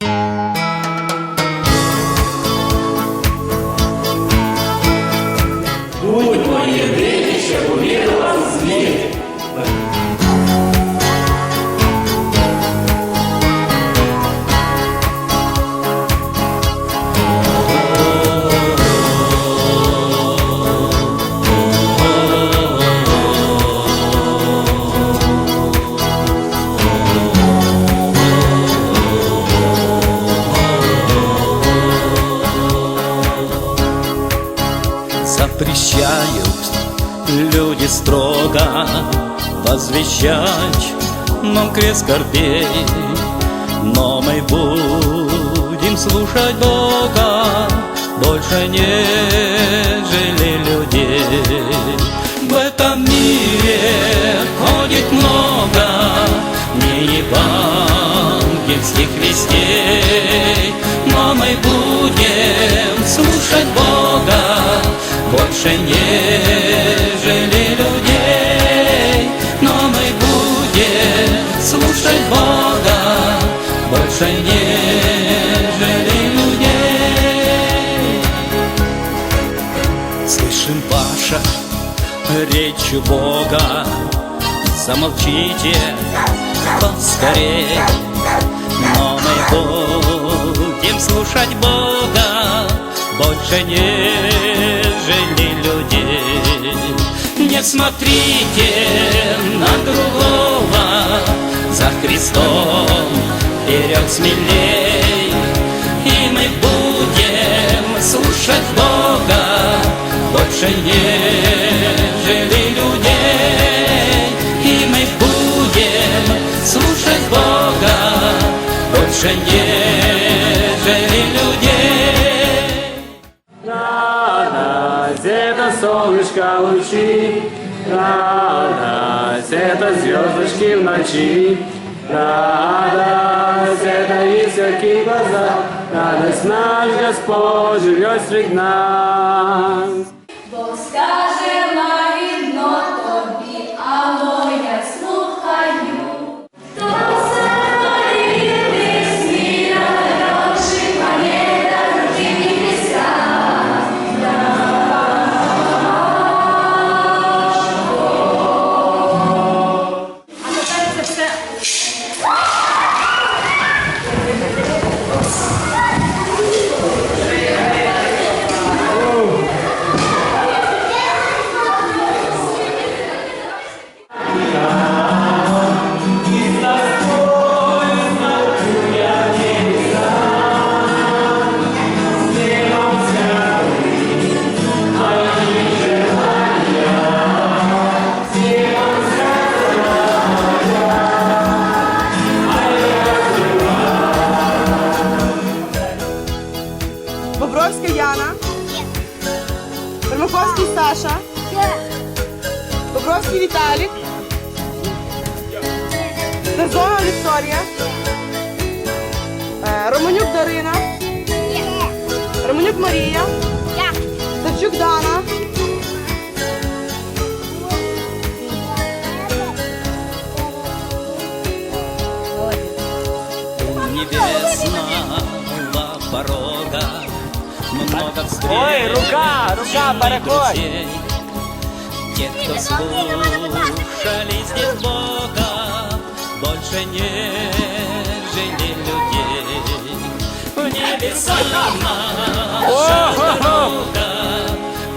you строго Возвещать нам крест скорбей. Но мы будем слушать Бога Больше нежели людей. В этом мире ходит много Неевангельских вестей. Но мы будем слушать Бога больше нежели Слышим ваша речь Бога, замолчите поскорей, но мы будем слушать Бога больше нежели людей. Не смотрите на другого, за Христом вперед смелей. Солнышко лучи, радость это звездочки в ночи, радость это искорки в глаза, радость наш Господь живет среди нас. Дезона Вікторія. Е, Романюк Дарина. Романюк Марія. Савчук Дана. У небесного порога много встреч Ой, рука, рука, и переходь. друзей. Те, кто слушали больше нежели людей. В небеса наша дорога,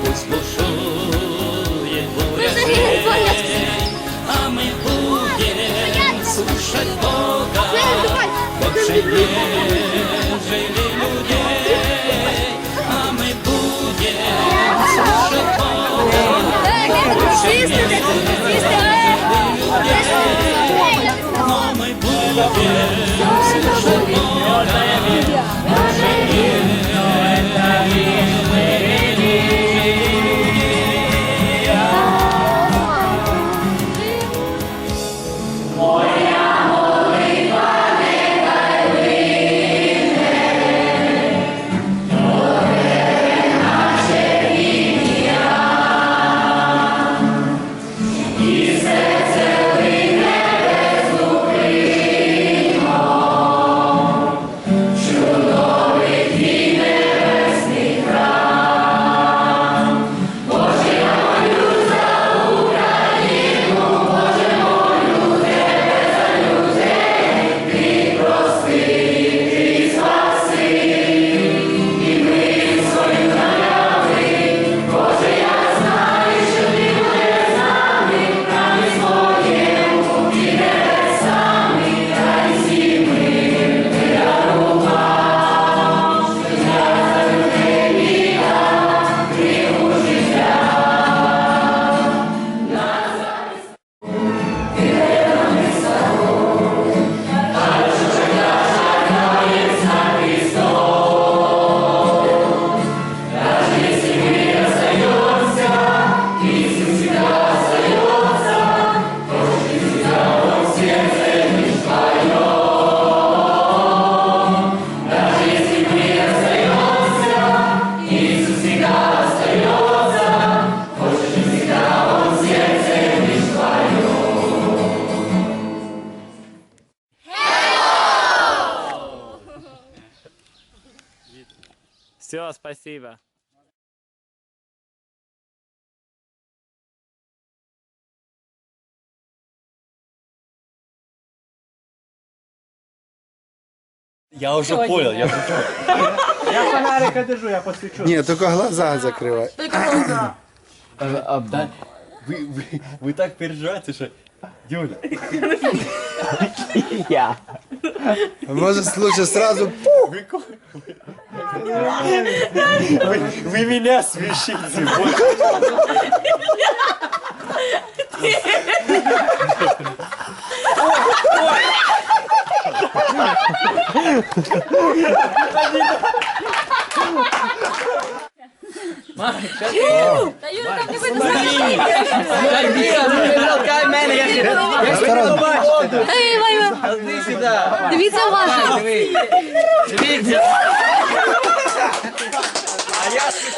пусть бушует буря жертв, а мы будем слушать Бога, больше нежели людей, а мы будем слушать Бога, больше нежели но мы будем слушать Все, спасибо. Я уже понял, я Я фонарика держу, я посвечу. Ні, тільки глаза закривай. вы, вы, вы так переживаете, что... Юля. Може, лучше сразу ко- вы, вы меня смешите. Та Юра, там не видно. Ей, Іван, Дивіться уважно.